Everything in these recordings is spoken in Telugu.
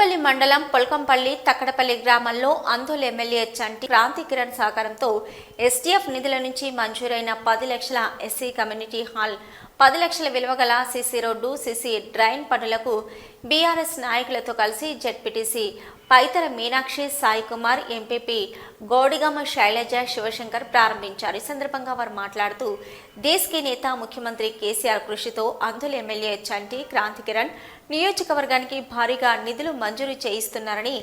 పెద్దపల్లి మండలం పొలకంపల్లి తక్కడపల్లి గ్రామాల్లో ఆందోళన ఎమ్మెల్యే చంటి క్రాంతి కిరణ్ సహకారంతో ఎస్టీఎఫ్ నిధుల నుంచి మంజూరైన పది లక్షల ఎస్సీ కమ్యూనిటీ హాల్ పది లక్షల విలువ గల సిసి రోడ్డు సిసి డ్రైన్ పనులకు బీఆర్ఎస్ నాయకులతో కలిసి జెడ్పీటీసీ పైతర మీనాక్షి సాయి కుమార్ ఎంపీపీ గోడిగమ్మ శైలజ శివశంకర్ ప్రారంభించారు. ఈ సందర్భంగా వారు మాట్లాడుతూ దేశకి నేత ముఖ్యమంత్రి కేసీఆర్ కృషితో అంధుల ఎమ్మెల్యే చంటి క్రాంతి కిరణ్ నియోజకవర్గానికి భారీగా నిధులు మంజూరు చేయిస్తున్నారని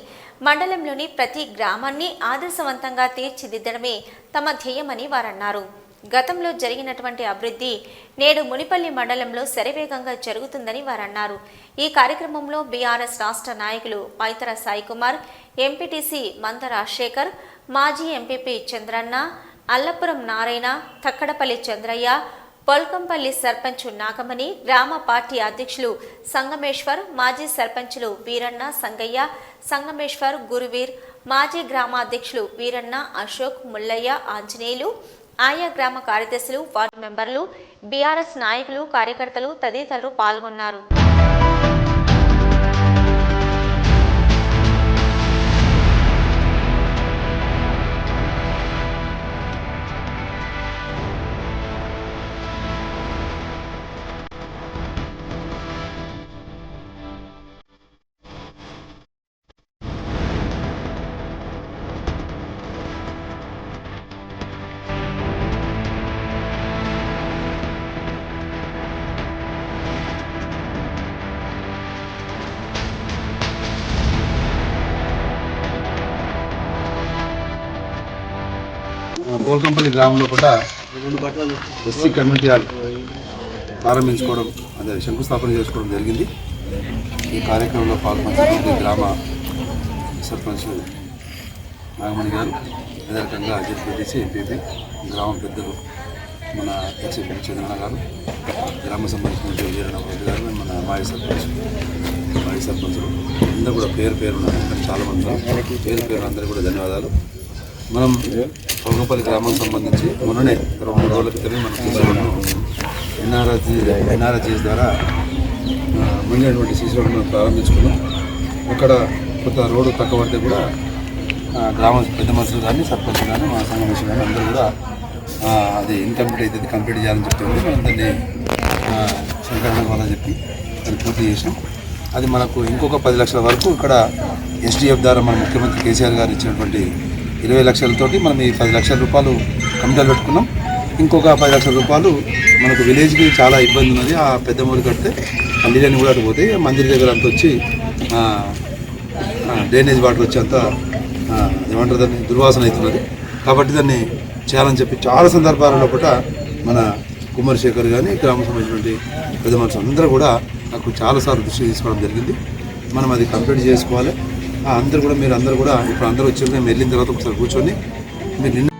మండలంలోని ప్రతి గ్రామాన్ని ఆదర్శవంతంగా తీర్చిదిద్దడమే తమ ధ్యేయమని వారన్నారు. గతంలో జరిగినటువంటి అభివృద్ధి నేడు మునిపల్లి మండలంలో శరవేగంగా జరుగుతుందని వారన్నారు. ఈ కార్యక్రమంలో బీఆర్ఎస్ రాష్ట్ర నాయకులు పైతర సాయికుమార్ ఎంపీటీసీ మంద రాజశేఖర్ మాజీ ఎంపీపీ చంద్రన్న అల్లపురం నారాయణ తక్కడపల్లి చంద్రయ్య పొల్కంపల్లి సర్పంచ్ నాగమణి గ్రామ పార్టీ అధ్యక్షులు సంగమేశ్వర్ మాజీ సర్పంచులు వీరన్న సంగయ్య సంగమేశ్వర్ గురువీర్ మాజీ గ్రామాధ్యక్షులు వీరన్న అశోక్ ముల్లయ్య ఆంజనేయులు ఆయా గ్రామ కార్యదర్శులు వార్డు మెంబర్లు బీఆర్ఎస్ నాయకులు కార్యకర్తలు తదితరులు పాల్గొన్నారు. గోల్కంపల్లి గ్రామంలో కూడా ఎస్సీ కమ్యూనిటీ హాల్ ప్రారంభించుకోవడం అదే శంకుస్థాపన చేసుకోవడం జరిగింది. ఈ కార్యక్రమంలో పాల్గొన్న గ్రామ సర్పంచ్ నాగమణి గారు అదే రకంగా జడ్పీటీసీ ఎంపీపీ గ్రామ పెద్దలు మన ఎక్స్ఎంపీ చంద్రన్న గారు గ్రామ సంబంధించిన వీరన్నబాబు గారు మన మాజీ సర్పంచ్ మాజీ సర్పంచులు అందరూ కూడా పేరు పేరు ఉన్నారు చాలా మంది పేరు పేరు అందరికీ కూడా ధన్యవాదాలు. మనం పొంగపల్లి గ్రామం సంబంధించి మొన్ననే రెండు మూడు రోజుల క్రితమే మనం చూసాము. ఎన్ఆర్జీ ఎన్ఆర్జీఎస్ ద్వారా ఆ, సీసీలను ప్రారంభించుకున్నాం. అక్కడ కొంత రోడ్డు తక్కువ పడితే కూడా గ్రామ పెద్ద మనుషులు కానీ సర్పంచ్ కానీ మా సంఘం మనుషులు కానీ అందరూ కూడా అది ఇన్కంప్లీట్ అయితే కంప్లీట్ చేయాలని చెప్తుంది మనం దాన్ని ఆ, శంకరణ చెప్పి దాన్ని పూర్తి చేసాం అది మనకు ఇంకొక పది లక్షల వరకు ఇక్కడ ఎస్డిఎఫ్ ద్వారా మన ముఖ్యమంత్రి కేసీఆర్ గారు ఇచ్చినటువంటి ఇరవై లక్షలతోటి మనం ఈ పది లక్షల రూపాయలు కమిటీలు పెట్టుకున్నాం. ఇంకొక పది లక్షల రూపాయలు మనకు విలేజ్కి చాలా ఇబ్బంది ఉన్నది. ఆ పెద్ద మూడు కడితే ఆ నీళ్ళని కూడా అటు మందిర్ దగ్గర అంత వచ్చి డ్రైనేజ్ వాటర్ వచ్చి అంత ఏమంటారు దాన్ని దుర్వాసన అవుతున్నది. కాబట్టి దాన్ని చేయాలని చెప్పి చాలా సందర్భాలలో కూడా మన కుమారశేఖర్ కానీ గ్రామ సంబంధించినటువంటి పెద్ద మనుషులు అందరూ కూడా నాకు చాలాసార్లు దృష్టి తీసుకోవడం జరిగింది. మనం అది కంప్లీట్ చేసుకోవాలి. అందరూ కూడా మీరు అందరూ కూడా ఇప్పుడు అందరూ వచ్చి మేము వెళ్ళిన తర్వాత ఒకసారి కూర్చొని మీరు నిన్న